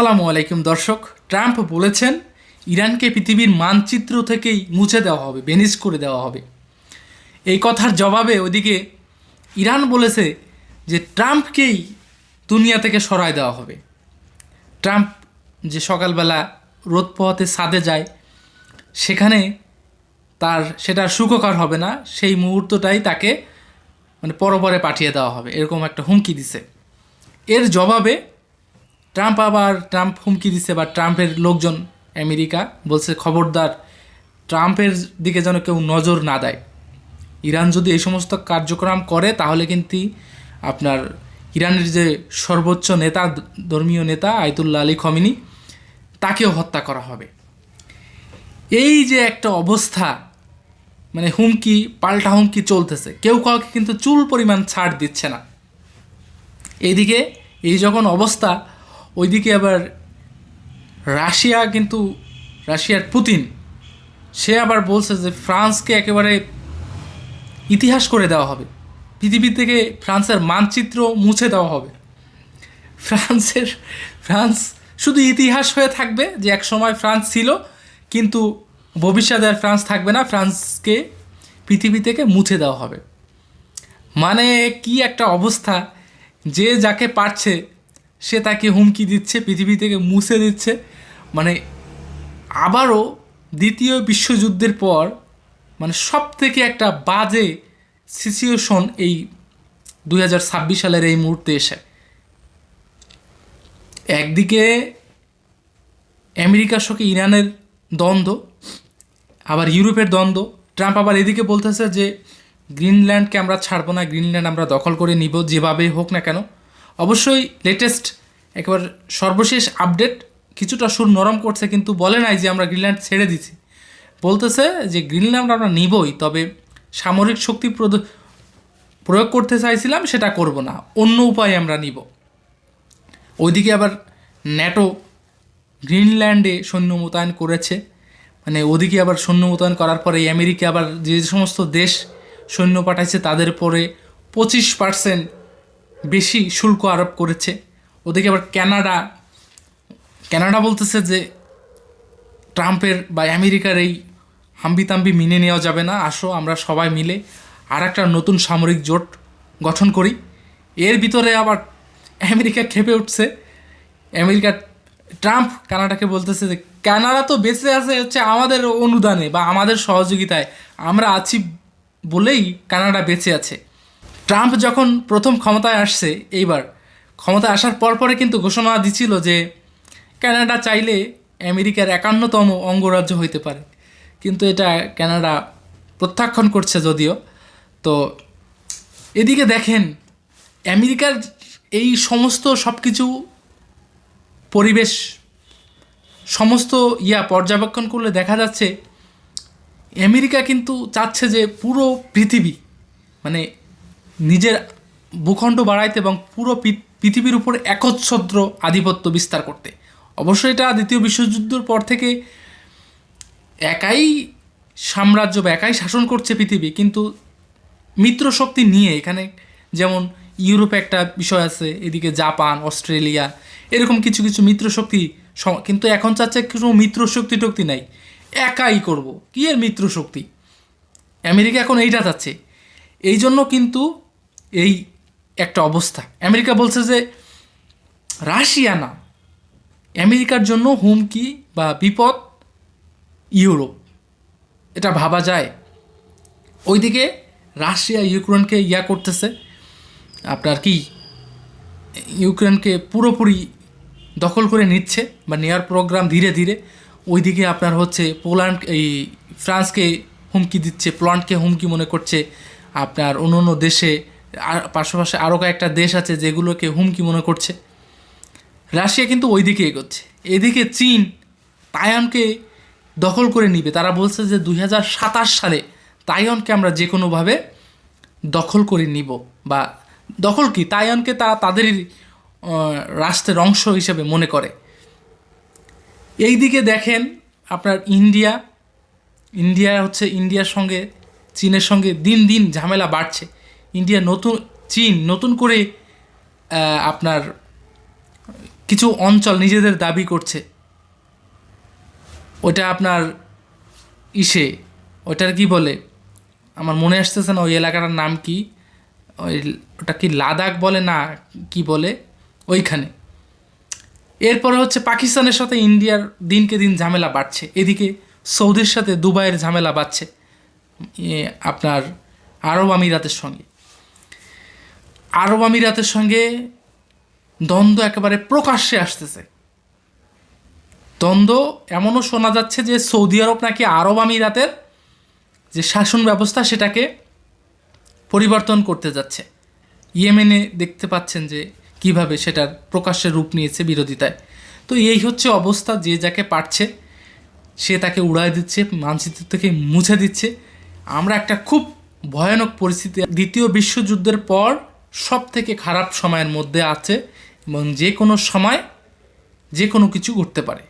আসসালামু আলাইকুম দর্শক। ট্রাম্প বলেছেন, ইরানকে পৃথিবীর মানচিত্র থেকেই মুছে দেওয়া হবে বেনিস করে দেওয়া হবে। এই কথার জবাবে ওদিকে ইরান বলেছে যে ট্রাম্পকেই দুনিয়া থেকে সরায় দেওয়া হবে। ট্রাম্প যে সকালবেলা রোদ পোহাতে ছাদে যায়, সেখানে তার, সেটা সুখকর হবে না, সেই মুহূর্তটাই তাকে মানে পরপরে পাঠিয়ে দেওয়া হবে, এরকম একটা হুমকি দিছে। এর জবাবে ট্রাম্প আবার, ট্রাম্প হুমকি দিচ্ছে বা ট্রাম্পের লোকজন আমেরিকা বলছে, খবরদার, ট্রাম্পের দিকে যেন কেউ নজর না দেয়। ইরান যদি এই সমস্ত কার্যক্রম করে, তাহলে কিন্তু আপনার ইরানের যে সর্বোচ্চ নেতা, ধর্মীয় নেতা আয়তুল্লাহ আলী খমিনি, তাকেও হত্যা করা হবে। এই যে একটা অবস্থা মানে হুমকি, পাল্টা হুমকি চলতেছে, কেউ কাউকে কিন্তু চুল পরিমাণ ছাড় দিচ্ছে না। এইদিকে এই যখন অবস্থা ওইদিকে আবার রাশিয়া কিন্তু, রাশিয়ার পুতিন, সে আবার বলছে যে ফ্রান্সকে একেবারে ইতিহাস করে দেওয়া হবে। পৃথিবী থেকে ফ্রান্সের মানচিত্র মুছে দেওয়া হবে। ফ্রান্সের, ফ্রান্স শুধু ইতিহাস হয়ে থাকবে যে এক সময় ফ্রান্স ছিল, কিন্তু ভবিষ্যতে আর ফ্রান্স থাকবে না, ফ্রান্সকে পৃথিবী থেকে মুছে দেওয়া হবে। মানে কি একটা অবস্থা, যে যাকে পারছে সে তাকে হুমকি দিচ্ছে, পৃথিবী থেকে মুছে দিচ্ছে। মানে আবারও দ্বিতীয় বিশ্বযুদ্ধের পর মানে সব থেকে একটা বাজে সিচুয়েশন এই দুই হাজার ছাব্বিশ সালের এই মুহূর্তে এসে। একদিকে আমেরিকার সঙ্গে ইরানের দ্বন্দ্ব, আবার ইউরোপের দ্বন্দ্ব। ট্রাম্প আবার এদিকে বলতেছে যে, গ্রিনল্যান্ডকে আমরা ছাড়বো না, গ্রিনল্যান্ড আমরা দখল করে নিব, যেভাবেই হোক না কেন। অবশ্যই লেটেস্ট একবার সর্বশেষ আপডেট কিছুটা সুর নরম করছে, কিন্তু বলে নাই যে আমরা গ্রিনল্যান্ড ছেড়ে দিছি। বলতেছে যে গ্রিনল্যান্ড আমরা নিবই, তবে সামরিক শক্তি প্রয়োগ করতে চাইছিলাম, সেটা করব না। অন্য উপায়ে আমরা নিব। ওইদিকে আবার ন্যাটো গ্রিনল্যান্ডে সৈন্য মোতায়েন করেছে। মানে ওদিকে আবার সৈন্য মোতায়েন করার পরে আমেরিকা আবার যে সমস্ত দেশ সৈন্য পাঠাইছে, তাদের পরে পঁচিশ পার্সেন্ট বেশি শুল্ক আরোপ করেছে। ওদিকে আবার কানাডা ক্যানাডা বলতেছে যে ট্রাম্পের বা আমেরিকার এই হাম্বিতাম্বি মেনে নেওয়া যাবে না। আসো, আমরা সবাই মিলে আর একটা নতুন সামরিক জোট গঠন করি। এর ভিতরে আবার আমেরিকা খেপে উঠছে। আমেরিকা, ট্রাম্প কানাডাকে বলতেছে যে, কানাডা তো বেঁচে আছে, হচ্ছে আমাদের অনুদানে বা আমাদের সহযোগিতায়। আমরা আছি বলেই কানাডা বেঁচে আছে। ট্রাম্প যখন প্রথম ক্ষমতায় আসছে, এইবার ক্ষমতায় আসার পর পরে কিন্তু ঘোষণা দিছিল যে ক্যানাডা চাইলে আমেরিকার একান্নতম অঙ্গরাজ্য হইতে পারে। কিন্তু এটা কানাডা প্রত্যাখ্যান করছে যদিও। তো এদিকে দেখেন, আমেরিকার এই সমস্ত সব কিছু পরিবেশ, সমস্ত ইয়া পর্যবেক্ষণ করলে দেখা যাচ্ছে, আমেরিকা কিন্তু চাচ্ছে যে পুরো পৃথিবী মানে নিজের ভূখণ্ড বাড়াইতে এবং পুরো পৃথিবীর উপর একচ্ছত্র আধিপত্য বিস্তার করতে। অবশ্যই এটা দ্বিতীয় বিশ্বযুদ্ধের পর থেকে একাই সাম্রাজ্য বা একাই শাসন করছে পৃথিবী, কিন্তু মিত্র শক্তি নিয়ে এখানে যেমন ইউরোপে একটা বিষয় আছে, এদিকে জাপান, অস্ট্রেলিয়া, এরকম কিছু কিছু মিত্র শক্তি কিন্তু এখন চাচ্ছে কোনো মিত্র শক্তি টক্তি নাই। একাই করব। কি এর মিত্র শক্তি? আমেরিকা এখন এইটা চাচ্ছে। এই জন্য কিন্তু এই একটা অবস্থা। আমেরিকা বলছে যে, রাশিয়া না, আমেরিকার জন্য হুমকি বা বিপদ ইউরোপ। এটা ভাবা যায়। ওইদিকে রাশিয়া ইউক্রেনকে ইয়া করতেছে। আপনার কি, ইউক্রেনকে পুরোপুরি দখল করে নিচ্ছে বা নেওয়ার প্রোগ্রাম ধীরে ধীরে, ওইদিকে আপনার হচ্ছে পোল্যান্ড, এই ফ্রান্সকে হুমকি দিচ্ছে, পোল্যান্ডকে হুমকি মনে করছে আপনার অন্য অন্য দেশে পাশাপাশি আরও কয়েকটা দেশ আছে যেগুলোকে হুমকি মনে করছে। রাশিয়া কিন্তু ওই দিকে এগোচ্ছে। এদিকে চীন তাইওয়ানকে দখল করে নিবে। তারা বলছে যে দুই হাজার সাতাশ সালে তাইওয়ানকে আমরা যে কোনোভাবে দখল করে নিব বা দখল কি? তাইওয়ানকে তারা তাদেরই রাষ্ট্রের অংশ হিসেবে মনে করে। এই দিকে দেখেন আপনার ইন্ডিয়া। ইন্ডিয়া হচ্ছে, ইন্ডিয়ার সঙ্গে, চীনের সঙ্গে দিন দিন ঝামেলা বাড়ছে। ইন্ডিয়া নতুন, চীন নতুন করে আপনার কিছু অঞ্চল নিজেদের দাবি করছে। ওটা আপনার ইসে, ওটার কি বলে? আমার মনে আসতেছে না ওই এলাকাটার নাম কি। ওই ওটা কি লাদাখ বলে না কি বলে? ওইখানে। এরপরে হচ্ছে পাকিস্তানের সাথে ইন্ডিয়ার দিনকে দিন ঝামেলা বাড়ছে। এদিকে সৌদির সাথে দুবাইয়ের ঝামেলা বাড়ছে। আপনার আরব আমিরাতের সঙ্গে। আরব আমিরাতের সঙ্গে দ্বন্দ্ব একেবারে প্রকাশ্যে আসতেছে। দ্বন্দ্ব এমনও শোনা যাচ্ছে যে সৌদি আরব নাকি আরব আমিরাতের যে শাসন ব্যবস্থা সেটাকে পরিবর্তন করতে যাচ্ছে। ইয়েমেনে দেখতে পাচ্ছেন যে কীভাবে সেটার প্রকাশ্যে রূপ নিয়েছে বিরোধিতায়। তো এই হচ্ছে অবস্থা, যে যাকে পারছে সে তাকে উড়ায় দিচ্ছে, মানচিত্র থেকে মুছে দিচ্ছে। আমরা একটা খুব ভয়ানক পরিস্থিতি, দ্বিতীয় বিশ্বযুদ্ধের পর সব থেকে খারাপ সময়ের মধ্যে আছে এবং যে কোনো সময় যে কোনো কিছু ঘটতে পারে।